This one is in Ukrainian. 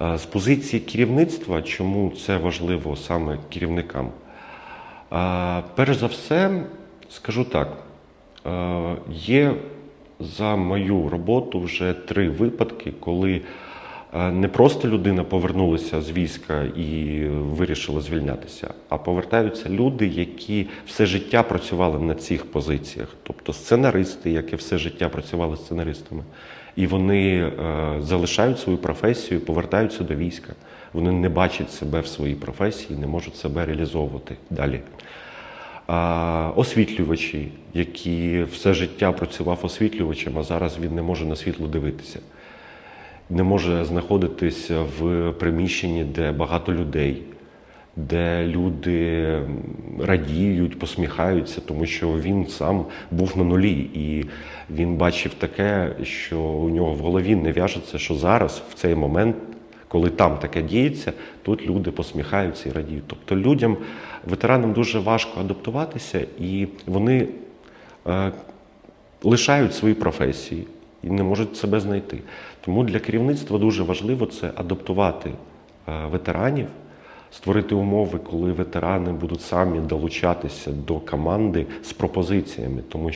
З позиції керівництва, чому це важливо саме керівникам? Перш за все, скажу так, є за мою роботу вже три випадки, коли не просто людина повернулася з війська і вирішила звільнятися, а повертаються люди, які все життя працювали на цих позиціях, тобто сценаристи, які все життя працювали сценаристами. І вони е, залишають свою професію, повертаються до війська. Вони не бачать себе в своїй професії, не можуть себе реалізовувати далі. Освітлювачі, які все життя працював освітлювачем, а зараз він не може на світло дивитися, не може знаходитись в приміщенні, де багато людей, де люди радіють, посміхаються, тому що він сам був на нулі, і він бачив таке, що у нього в голові не в'яжеться, що зараз, в цей момент, коли там таке діється, тут люди посміхаються і радіють. Тобто людям, ветеранам дуже важко адаптуватися, і вони е, лишають свої професії і не можуть себе знайти. Тому для керівництва дуже важливо це адаптувати е, ветеранів, створити умови, коли ветерани будуть самі долучатися до команди з пропозиціями, тому